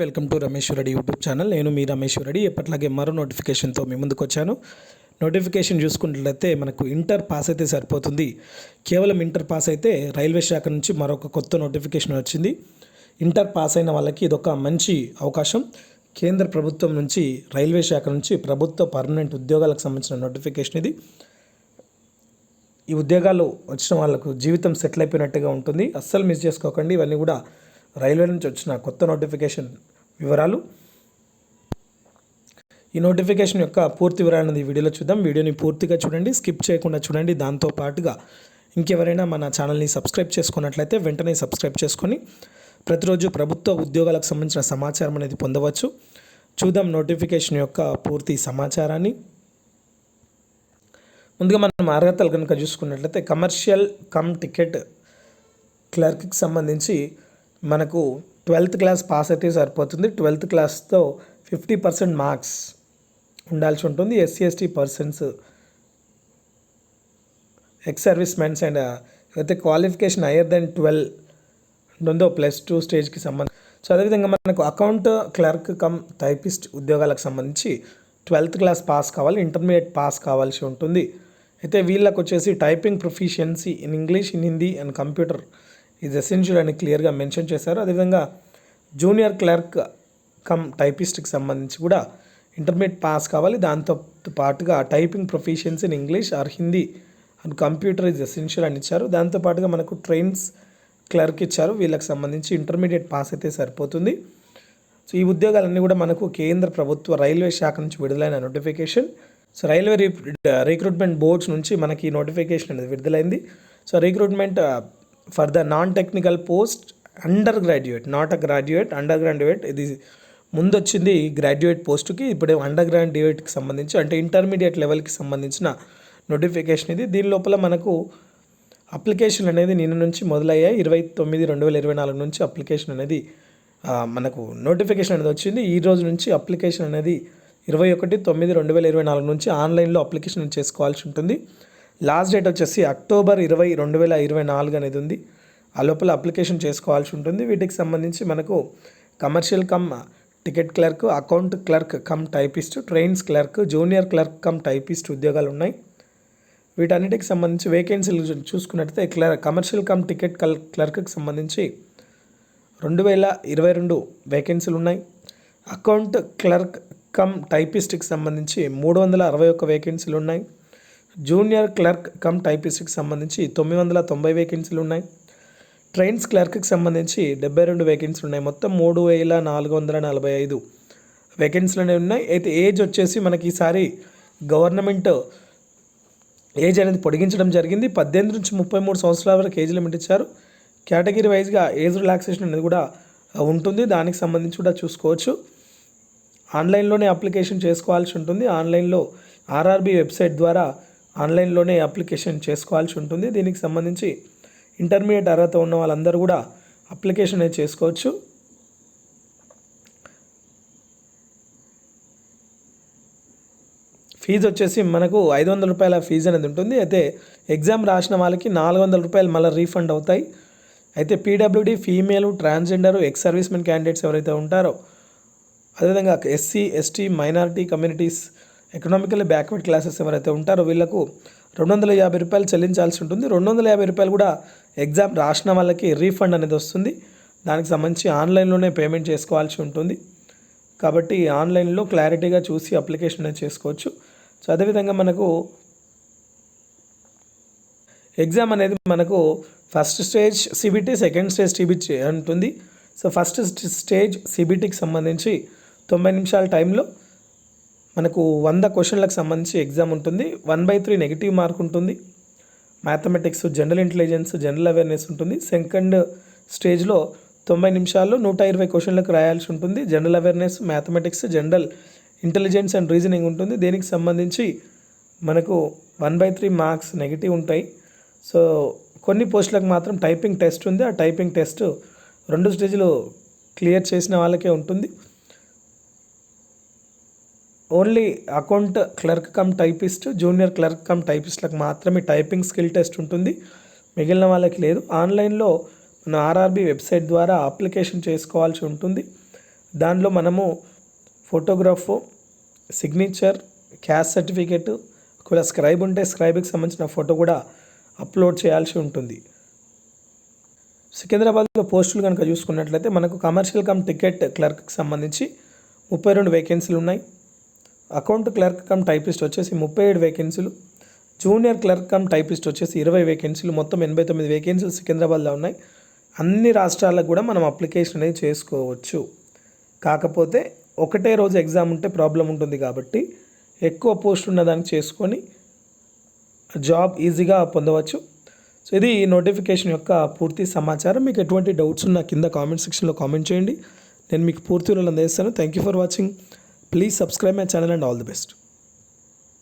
Welcome to రమేశ్వరడి YouTube channel. నేను మీ రమేష్ రెడ్డి. ఎప్పట్లాగే మరో నోటిఫికేషన్తో మీ ముందుకు వచ్చాను నోటిఫికేషన్ చూసుకున్నట్లయితే మనకు ఇంటర్ పాస్ అయితే సరిపోతుంది. కేవలం ఇంటర్ పాస్ అయితే రైల్వే శాఖ నుంచి మరొక కొత్త నోటిఫికేషన్ వచ్చింది. ఇంటర్ పాస్ అయిన వాళ్ళకి ఇదొక మంచి అవకాశం. కేంద్ర ప్రభుత్వం నుంచి రైల్వే శాఖ నుంచి ప్రభుత్వ పర్మనెంట్ ఉద్యోగాలకు సంబంధించిన నోటిఫికేషన్ ఇది. ఈ ఉద్యోగాలు వచ్చిన వాళ్ళకు జీవితం సెటిల్ అయిపోయినట్టుగా ఉంటుంది. అస్సలు మిస్ చేసుకోకండి. ఇవన్నీ కూడా రైల్వే నుంచి వచ్చిన కొత్త నోటిఫికేషన్ వివరాలు. ఈ నోటిఫికేషన్ యొక్క పూర్తి వివరాలను ఈ వీడియోలో చూద్దాం. వీడియోని పూర్తిగా చూడండి స్కిప్ చేయకుండా చూడండి. దాంతో పాటుగా ఇంకెవరైనా మన ఛానల్ని సబ్స్క్రైబ్ చేసుకున్నట్లయితే వెంటనే సబ్స్క్రైబ్ చేసుకొని ప్రతిరోజు ప్రభుత్వ ఉద్యోగాలకు సంబంధించిన సమాచారం అనేది పొందవచ్చు. చూద్దాం నోటిఫికేషన్ యొక్క పూర్తి సమాచారాన్ని. ముందుగా మనం అర్హతలు కనుక చూసుకున్నట్లయితే కమర్షియల్ కమ్ టికెట్ క్లర్క్కి సంబంధించి మనకు ట్వెల్త్ క్లాస్ పాస్ అయితే సరిపోతుంది. ట్వెల్త్ క్లాస్తో ఫిఫ్టీ పర్సెంట్ మార్క్స్ ఉండాల్సి ఉంటుంది. SC ST persons ex service mens and అయితే క్వాలిఫికేషన్ హయ్యర్ దెన్ ట్వెల్వ్ ఉంటుందో ప్లస్ టూ స్టేజ్కి సంబంధించి. సో అదేవిధంగా మనకు అకౌంట్ క్లర్క్ కమ్ టైపిస్ట్ ఉద్యోగాలకు సంబంధించి ట్వెల్త్ క్లాస్ పాస్ కావాలి ఇంటర్మీడియట్ పాస్ కావాల్సి ఉంటుంది. అయితే వీళ్ళకు వచ్చేసి typing proficiency in English in Hindi and computer is essential అని క్లియర్గా మెన్షన్ చేశారు. అదేవిధంగా జూనియర్ క్లర్క్ కమ్ టైపిస్ట్కి సంబంధించి కూడా ఇంటర్మీడియట్ పాస్ కావాలి. దాంతో పాటుగా typing proficiency in English or Hindi and computer is essential అని ఇచ్చారు. దాంతో పాటుగా మనకు ట్రైన్స్ క్లర్క్ ఇచ్చారు. వీళ్ళకి సంబంధించి ఇంటర్మీడియట్ పాస్ అయితే సరిపోతుంది. సో ఈ ఉద్యోగాలన్నీ కూడా మనకు కేంద్ర ప్రభుత్వ రైల్వే శాఖ నుంచి విడుదలైన notification. So railway re recruitment boards నుంచి మనకి ఈ నోటిఫికేషన్ అనేది విడుదలైంది. So recruitment for the non technical post under graduate not a graduate under graduate ఇది ముందు వచ్చింది గ్రాడ్యుయేట్ పోస్ట్కి ఇప్పుడు అండర్ గ్రాడ్యుయేట్కి సంబంధించి అంటే ఇంటర్మీడియట్ లెవెల్కి సంబంధించిన నోటిఫికేషన్ ఇది. దీని లోపల మనకు అప్లికేషన్ అనేది నిన్న నుంచి మొదలయ్యాయి. ఇరవై తొమ్మిది రెండు వేల ఇరవై నాలుగు నుంచి అప్లికేషన్ అనేది మనకు నోటిఫికేషన్ అనేది వచ్చింది. ఈ రోజు నుంచి అప్లికేషన్ అనేది ఇరవై ఒకటి తొమ్మిది రెండు వేల ఇరవై నాలుగు నుంచి ఆన్లైన్లో అప్లికేషన్ చేసుకోవాల్సి ఉంటుంది. లాస్ట్ డేట్ వచ్చేసి అక్టోబర్ ఇరవై రెండు వేల ఇరవై నాలుగు అనేది ఉంది. ఆ లోపల అప్లికేషన్ చేసుకోవాల్సి ఉంటుంది. వీటికి సంబంధించి మనకు commercial cum ticket clerk account clerk cum typist trains clerk junior clerk cum typist ఉద్యోగాలు ఉన్నాయి. వీటన్నిటికి సంబంధించి వేకెన్సీలు చూ- చూసుకున్నట్లయితే క్లర్ కమర్షియల్ కమ్ టికెట్ కల్ క్లర్క్కి సంబంధించి రెండు వేల ఇరవై రెండు వేకెన్సీలు ఉన్నాయి. అకౌంట్ క్లర్క్ కమ్ టైపిస్ట్కి సంబంధించి మూడు వందల అరవై ఒక్క వేకెన్సీలు ఉన్నాయి. జూనియర్ క్లర్క్ కమ్ టైపిస్ట్కి సంబంధించి తొమ్మిది వందల తొంభై వేకెన్సీలు ఉన్నాయి ట్రైన్స్ క్లర్క్కి సంబంధించి డెబ్బై రెండు వేకెన్సీలు ఉన్నాయి మొత్తం మూడు వేల నాలుగు వందల నలభై ఐదు వేకెన్సీలు అనేవి ఉన్నాయి. అయితే ఏజ్ వచ్చేసి మనకి ఈసారి గవర్నమెంట్ ఏజ్ అనేది పొడిగించడం జరిగింది. పద్దెనిమిది నుంచి ముప్పై మూడు సంవత్సరాల వరకు ఏజ్ లిమిట్ ఇచ్చారు. కేటగిరీ వైజ్గా ఏజ్ రిలాక్సేషన్ అనేది కూడా ఉంటుంది. దానికి సంబంధించి కూడా చూసుకోవచ్చు. ఆన్లైన్లోనే అప్లికేషన్ చేసుకోవాల్సి ఉంటుంది. ఆన్లైన్లో ఆర్ఆర్బి వెబ్సైట్ ద్వారా ఆన్లైన్లోనే అప్లికేషన్ చేసుకోవాల్సి ఉంటుంది. దీనికి సంబంధించి ఇంటర్మీడియట్ అర్హత ఉన్న వాళ్ళందరూ కూడా అప్లికేషన్ అనేది చేసుకోవచ్చు. ఫీజు వచ్చేసి మనకు ఐదు వందల రూపాయల ఫీజు అనేది ఉంటుంది. అయితే ఎగ్జామ్ రాసిన వాళ్ళకి నాలుగు వందల రూపాయలు మళ్ళీ రీఫండ్ అవుతాయి. అయితే PWD female transgender ex servicemen candidates ఎవరైతే ఉంటారో అదేవిధంగా SC ST minority communities economically backward classes ఎవరైతే ఉంటారో వీళ్ళకు రెండు వందల యాభై రూపాయలు చెల్లించాల్సి ఉంటుంది. రెండు వందల యాభై రూపాయలు కూడా ఎగ్జామ్ రాసిన వాళ్ళకి రీఫండ్ అనేది వస్తుంది. దానికి సంబంధించి ఆన్లైన్లోనే పేమెంట్ చేసుకోవాల్సి ఉంటుంది. కాబట్టి ఆన్లైన్లో క్లారిటీగా చూసి అప్లికేషన్ అనేది చేసుకోవచ్చు. సో అదేవిధంగా మనకు ఎగ్జామ్ అనేది మనకు first stage CBT second stage TBT ఉంటుంది. సో ఫస్ట్ స్టేజ్ సిబిటీకి సంబంధించి తొంభై నిమిషాల టైంలో మనకు వంద క్వశ్చన్లకు సంబంధించి ఎగ్జామ్ ఉంటుంది. One by three negative mark ఉంటుంది. Mathematics general intelligence general awareness ఉంటుంది. సెకండ్ స్టేజ్లో తొంభై నిమిషాల్లో నూట ఇరవై క్వశ్చన్లకు రాయాల్సి ఉంటుంది. General awareness mathematics general intelligence and reasoning ఉంటుంది. దీనికి సంబంధించి మనకు one by three marks negative ఉంటాయి. సో కొన్ని పోస్టులకు మాత్రం టైపింగ్ టెస్ట్ ఉంది. ఆ టైపింగ్ టెస్ట్ రెండు స్టేజ్లు క్లియర్ చేసిన వాళ్ళకే ఉంటుంది. Only account clerk cum typist junior clerk cum టైపిస్ట్లకు మాత్రమే టైపింగ్ స్కిల్ టెస్ట్ ఉంటుంది. మిగిలిన వాళ్ళకి లేదు. ఆన్లైన్లో మన ఆర్ఆర్బి వెబ్సైట్ ద్వారా అప్లికేషన్ చేసుకోవాల్సి ఉంటుంది. దానిలో మనము ఫోటోగ్రాఫ్ సిగ్నేచర్ క్యాస్ట్ సర్టిఫికేట్ ఒకవేళ స్క్రైబ్ ఉంటే స్క్రైబ్కి సంబంధించిన ఫోటో కూడా అప్లోడ్ చేయాల్సి ఉంటుంది. సికింద్రాబాద్లో పోస్టులు కనుక చూసుకున్నట్లయితే మనకు కమర్షియల్ కమ్ టికెట్ క్లర్క్కి సంబంధించి ముప్పై రెండు వేకెన్సీలు ఉన్నాయి. అకౌంట్ క్లర్క్ కమ్ టైపిస్ట్ వచ్చేసి ముప్పై ఏడు వేకెన్సీలు. జూనియర్ క్లర్క్ కమ్ టైపిస్ట్ వచ్చేసి ఇరవై వేకెన్సీలు. మొత్తం ఎనభై తొమ్మిది వేకెన్సీలు సికింద్రాబాద్లో ఉన్నాయి. అన్ని రాష్ట్రాలకు కూడా మనం అప్లికేషన్ అనేది చేసుకోవచ్చు. కాకపోతే ఒకటే రోజు ఎగ్జామ్ ఉంటే ప్రాబ్లం ఉంటుంది కాబట్టి ఎక్కువ పోస్ట్ ఉన్నదానికి చేసుకొని జాబ్ ఈజీగా పొందవచ్చు. సో ఇది ఈ నోటిఫికేషన్ యొక్క పూర్తి సమాచారం. మీకు ఎటువంటి డౌట్స్ ఉన్నా కింద కామెంట్ సెక్షన్లో కామెంట్ చేయండి. నేను మీకు పూర్తి వివరాలు అందిస్తాను. Thank you for watching. Please subscribe my channel and all the best.